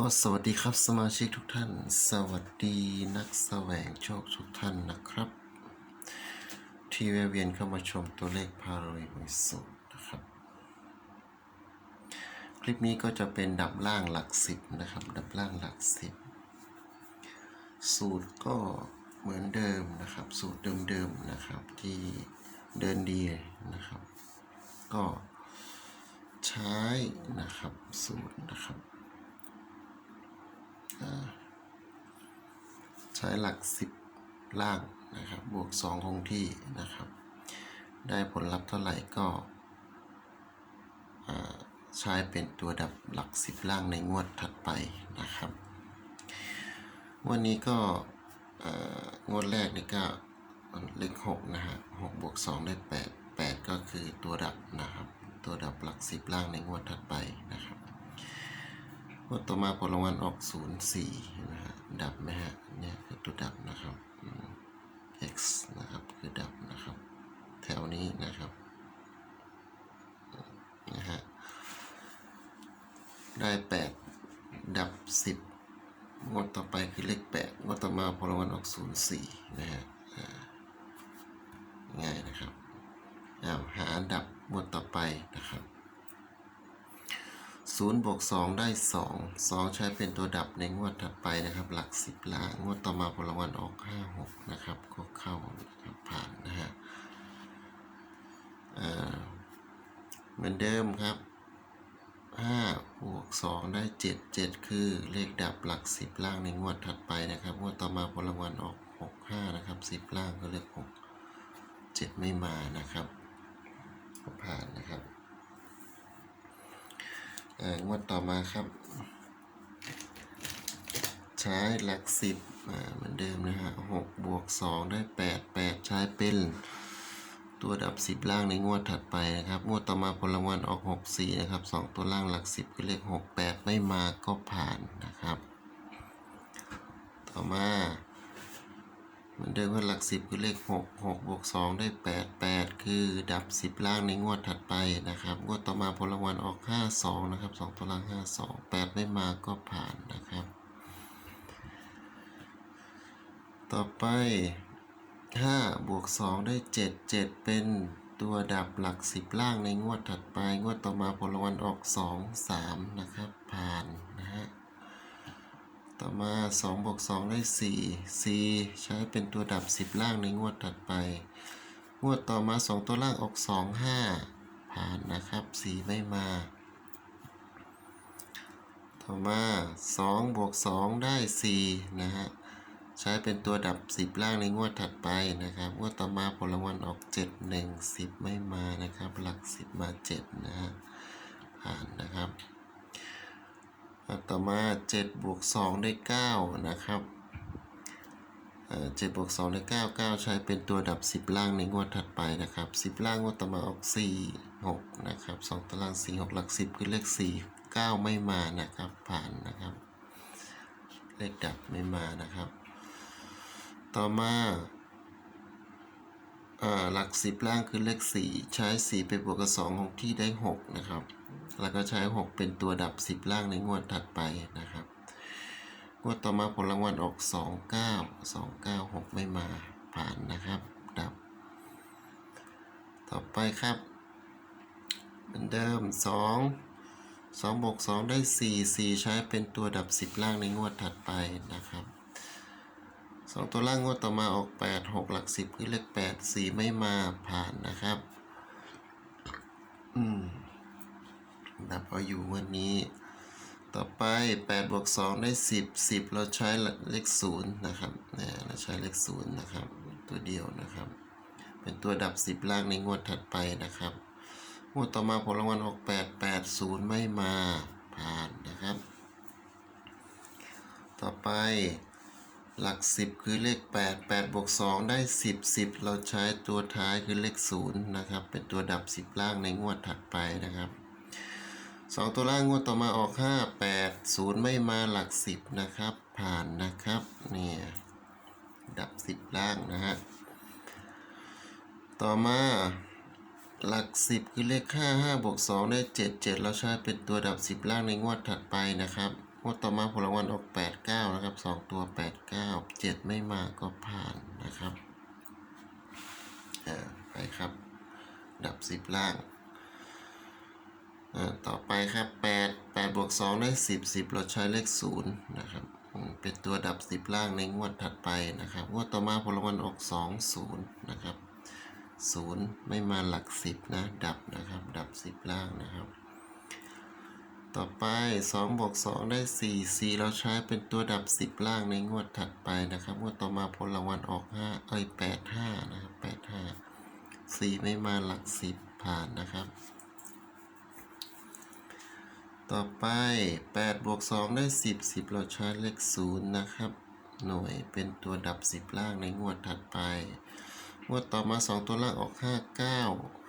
ก็สวัสดีครับสมาชิกทุกท่าน สวัสดีนักแสวงโชคทุกท่านนะครับ ที่แวะเวียนเข้ามาชมตัวเลขพารวยหวยสูตรนะครับ คลิปนี้ก็จะเป็นดับล่างหลักสิบนะครับ ดับล่างหลักสิบสูตรก็เหมือนเดิมนะครับ สูตรเดิมๆนะครับที่เดินดีนะครับ ก็ใช้นะครับสูตรนะครับ ใช้หลักสิบล่างนะครับ บวกสองคงที่นะครับ ได้ผลลัพธ์เท่าไหร่ก็ใช้เป็นตัวดับหลักสิบล่างในงวดถัดไปนะครับ วันนี้ก็งวดแรกนี่ก็เลขหกนะฮะหกบวกสองได้แปดแปดก็คือตัวดับนะครับ ตัวดับหลักสิบล่างในงวดถัดไปนะครับ งวดต่อมาผลรางวัลออกศูนย์สี่นะฮะดับไหมฮะเนี่ยคือตัวดับนะครับ x นะครับคือดับนะครับ แถวนี้นะครับนะฮะได้แปดดับสิบงวดต่อไปคือเลขแปดงวดต่อมาผลรางวัลออกศูนย์สี่นะฮะอ่าง่ายนะครับอ้าวหาดับงวดต่อไปนะครับ ศูนย์ บวกสองได้สองสองใช้เป็นตัวดับในงวดถัดไปนะครับ หลักสิบล้านงวดต่อมาผลรางวัลออกห้าหกนะครับ ก็เข้านะครับผ่านนะฮะเหมือนเดิมครับห้าบวกสองได้เจ็ดเจ็ดคือเลขดับหลักสิบล่างในงวดถัดไปนะครับ งวดต่อมาผลรางวัลออกหกห้านะครับสิบล่างก็เลขหกเจ็ดไม่มานะครับก็ผ่านนะครับ งวดต่อมาครับ ใช้หลักสิบเหมือนเดิมนะฮะหกบวกสองได้แปดแปดใช้เป็นตัวดับสิบล่างในงวดถัดไปนะครับ งวดต่อมาผลรางวัลออกหกสี่นะครับสองตัวล่างหลักสิบคือเลขหกแปดไม่มาก็ผ่านนะครับ ต่อมา เหมือนเดิมว่าหลักสิบคือเลขหกหกบวกสองได้แปดแปดคือดับสิบล่างในงวดถัดไปนะครับ งวดต่อมาผลรางวัลออกห้าสองนะครับสองตัวล่างห้าสองแปดไม่มาก็ผ่านนะครับ ต่อไปห้าบวกสองได้เจ็ดเจ็ดเป็นตัวดับหลักสิบล่างในงวดถัดไป งวดต่อมาผลรางวัลออกสองสามนะครับ ผ่านนะฮะ ต่อมา 2 บวก 2 ได้4 4ใช้เป็นตัวดับ 10 ล่างในงวดถัดไป งวดต่อมา 2 ตัวล่างออก 2 5 ผ่านนะครับ 4 ไม่มา ต่อมา 2 บวก 2 ได้ 4 นะฮะ ใช้เป็นตัวดับ 10 ล่างในงวดถัดไปนะครับ งวดต่อมาผลรางวัลออก 7 1 10 ไม่มานะครับ หลัก 10 มา 7 นะฮะ ผ่านนะครับ ต่อมา7บวก2ได้9นะครับเอ่อ7บวก2ได้9 9ใช้เป็นตัวดับ10ล่างในงวดถัดไปนะครับ10ล่างงวดต่อมาออก4 6นะครับ2ตาราง4 6หกลัก10คือเลข4 9ไม่มานะครับผ่านนะครับ เลขดับไม่มานะครับ ต่อมาอ่อหลัก10ล่างคือเลข4ใช้4ไปบวกกับ2ของที่ได้6นะครับ แล้วก็ใช้ 6 เป็นตัวดับ 10 ล่างในงวดถัดไปนะครับ งวดต่อมาผลรางวัลออก 2 9 2 9 6 ไม่มาผ่านนะครับ ดับ ต่อไปครับเหมือนเดิม 2 2บวก2ได้ 4 4 ใช้เป็นตัวดับ 10 ล่างในงวดถัดไปนะครับ 2 ตัวล่างงวดต่อมาออก 8 6 หลัก 10 คือเลข8 4 ไม่มาผ่านนะครับ อืม ดับเอาอยู่วันนี้ ต่อไป8บวก2ได้ 10 10 เราใช้เลข0นะครับเนี่ยเราใช้เลข0นะครับ ตัวเดียวนะครับ เป็นตัวดับ 10 ล่างในงวดถัดไปนะครับงวดต่อมาผลรางวัลออก8 8 0 ไม่มาผ่านนะครับ ต่อไปหลัก 10 คือเลข 8 8บวก2ได้ 10 10 เราใช้ตัวท้ายคือเลข 0 นะครับ เป็นตัวดับ 10 ล่างในงวดถัดไปนะครับ สองตัวล่างงวดต่อมาออกห้าแปดศูนย์ไม่มาหลักสิบนะครับ ผ่านนะครับเนี่ยดับสิบล่างนะฮะต่อมาหลักสิบคือเลขห้าห้าบวกสองได้เจ็ดเจ็ดเราใช้เป็นตัวดับสิบล่างในงวดถัดไปนะครับงวดต่อมาผลรางวัลออกแปดเก้านะครับสองตัวแปดเก้าเจ็ดไม่มาก็ผ่านนะครับอ่าไปครับ ดับสิบล่าง ต่อไปครับแปดแปดบวกสองได้สิบสิบเราใช้เลขศูนย์นะครับเป็นตัวดับสิบล่างในงวดถัดไปนะครับงวดต่อมาผลรางวัลออกสองศูนย์นะครับศูนย์ไม่มาหลักสิบนะ ดับนะครับ ดับสิบล่างนะครับ ต่อไป2บวก2ได้4 4 เราใช้เป็นตัวดับ 10 ล่างในงวดถัดไปนะครับงวดต่อมาผลรางวัลออก5เอ้ย8 5นะครับ8 5 4 ไม่มาหลัก 10 ผ่านนะครับ ต่อไป 8 บวก 2 ได้ 10 10 เราใช้เลข 0 นะครับ หน่วยเป็นตัวดับ 10 ล่างในงวดถัดไป งวดต่อมา 2 ตัวล่างออก 5 9า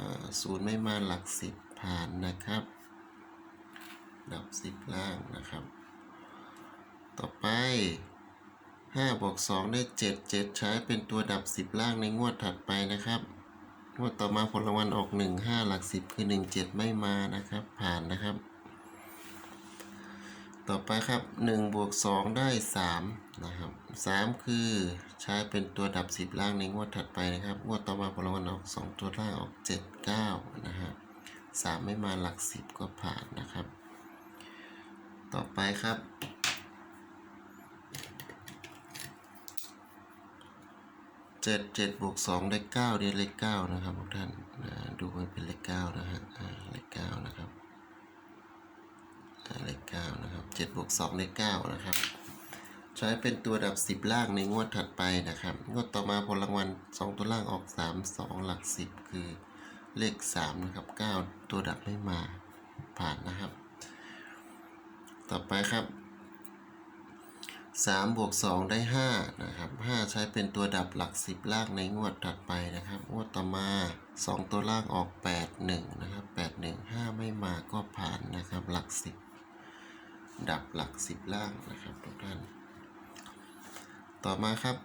0ไม่มาหลัก 10 ผ่านนะครับ ดับสิบล่างนะครับ ต่อไป 5 บวก 2 ได้ 7 7 ใช้เป็นตัวดับ 10 ล่างในงวดถัดไปนะครับงวดต่อมาผลรางวัลออก 1 5 หลัก 10 คือ 1 7 ไม่มานะครับ ผ่านนะครับ ต่อไปครับ1บวก2ได้3นะครับ3 คือใช้เป็นตัวดับ 10 ล่างในงวดถัดไปนะครับ งวดต่อมาผลรางวัลออก 2 ตัวล่างออก 7 9นะครับ3ไม่มาหลัก 10 ก็ผ่านนะครับ ต่อไปครับเจ็ดเจ็ดบวกสองได้เก้าได้เลขเก้านะครับทุกท่านดูมันเป็นเลขเก้านะฮะเลขเก้านะครับ เลขเก้านะครับเจ็ดบวกสองได้เก้านะครับ ใช้เป็นตัวดับสิบล่างในงวดถัดไปนะครับ งวดต่อมาผลรางวัลสองตัวล่างออกสามสองหลักสิบคือเลขสามนะครับเก้าตัวดับไม่มาผ่านนะครับ ต่อไปครับ3บวก2ได้5นะครับ5ใช้เป็นตัวดับหลัก 10 ล่างในงวดถัดไปนะครับงวดต่อมา 2 ตัวล่างออก 8 1นะครับ8 1 5 ไม่มาก็ผ่านนะครับหลัก 10 ดับหลัก10ล่างนะครับทุกท่าน ต่อมาครับ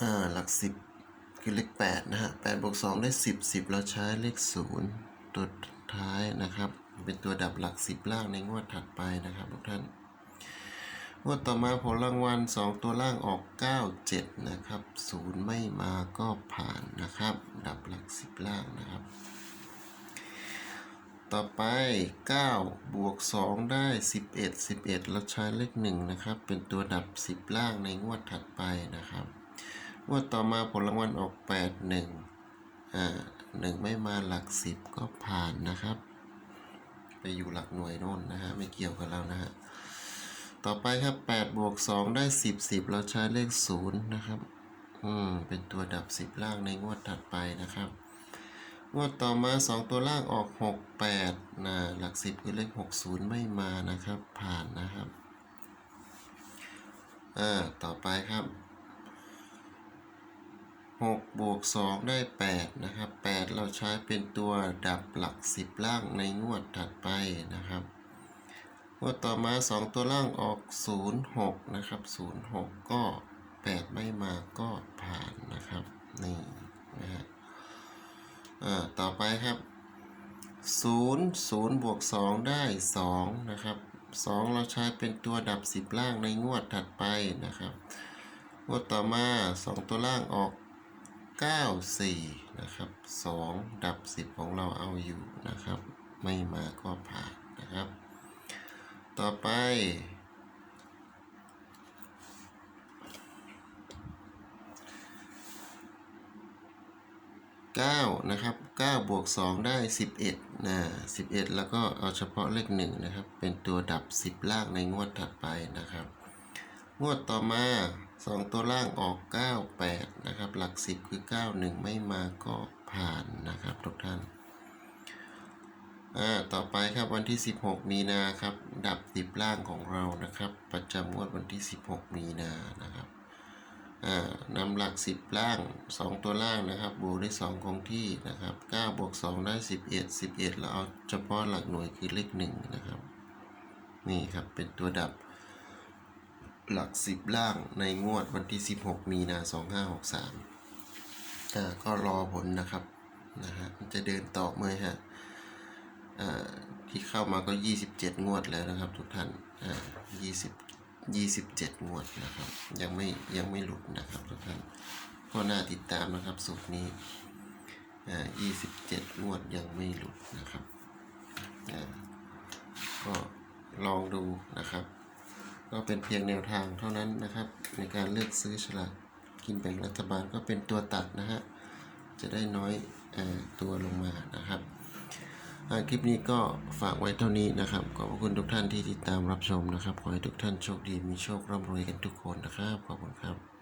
อ่าหลัก10คือเลข8นะฮะ8บวก2ได้10 10เราใช้เลข0ตัวท้ายนะครับ เป็นตัวดับหลัก10ล่างในงวดถัดไปนะครับทุกท่าน งวดต่อมาผลรางวัล 2 ตัวล่างออก 9 7 นะครับ 0 ไม่มาก็ผ่านนะครับ ดับหลัก 10 ล่างนะครับ ต่อไป 9 บวก 2 ได้ 11 11 เราใช้เลข 1 นะครับ เป็นตัวดับ 10 ล่างในงวดถัดไปนะครับ งวดต่อมาผลรางวัลออก 8 1 อ่า 1 ไม่มาหลัก 10 ก็ผ่านนะครับ ไปอยู่หลักหน่วยโน่นนะฮะ ไม่เกี่ยวกับเรานะฮะ ต่อไปครับ8บวก2ได้ 10 10 เราใช้เลข 0 นะครับ อืม เป็นตัวดับ 10 ล่างในงวดถัดไปนะครับ งวดต่อมา 2 ตัวล่างออก 6 8นะหลัก 10 คือเลข 60 ไม่มานะครับ ผ่านนะครับ อ่า ต่อไปครับ6บวก2ได้ 8 นะครับ 8 เราใช้เป็นตัวดับหลัก 10 ล่างในงวดถัดไปนะครับ วดต่อมา 2 ตัวล่างออก 0 6 นะครับ 0 6 ก็ 8 ไม่มาก็ผ่านนะครับ นี่นะฮะต่อไปครับ 0 0 บวก 2 ได้ 2 นะครับ 2 เราใช้เป็นตัวดับ 10 ล่างในงวดถัดไปนะครับ งวดต่อมา 2 ตัวล่างออก 9 4 นะครับ 2 ดับ 10 ของเราเอาอยู่นะครับ ไม่มาก็ผ่านนะครับ ต่อไป 9 นะครับ 9 บวก 2 ได้ 11 นะ 11 แล้วก็เอาเฉพาะเลข 1 นะครับ เป็นตัวดับ 10 ล่างในงวดถัดไปนะครับ งวดต่อมา 2 ตัวล่างออก 9 8 นะครับ หลัก 10 คือ 9 1 ไม่มาก็ผ่านนะครับทุกท่าน อ่าต่อไปครับวันที่ 16 มีนาครับ ดับ10ล่างของเรานะครับ ประจำงวดวันที่ 16 มีนานะครับอ่านำหลัก 10 ล่าง 2 ตัวล่างนะครับ บวกได้2คงที่นะครับ9บวก2ได้ 11 11 แล้วเอาเฉพาะหลักหน่วยคือเลข1นะครับ นี่ครับเป็นตัวดับหลัก 10 ล่างในงวดวันที่ 16 มีนา2563อ่าก็รอผลนะครับนะฮะจะเดินต่อเมื่อฮะ ที่เข้ามาก็ 27 งวดแล้วนะครับ ทุกท่านอ่า20 27 งวดนะครับ ยังไม่ยังไม่หลุดนะครับทุกท่านก็น่าติดตามนะครับสูตรนี้อ่า27 งวดยังไม่หลุดนะครับอ่าก็ลองดูนะครับ ก็เป็นเพียงแนวทางเท่านั้นนะครับ ในการเลือกซื้อฉลากกินแบ่งรัฐบาลก็เป็นตัวตัดนะฮะจะได้น้อยอตัวลงมานะครับ คลิปนี้ก็ฝากไว้เท่านี้นะครับ ขอบคุณทุกท่านที่ติดตามรับชมนะครับ ขอให้ทุกท่านโชคดีมีโชคร่ำรวยกันทุกคนนะครับ ขอบคุณครับ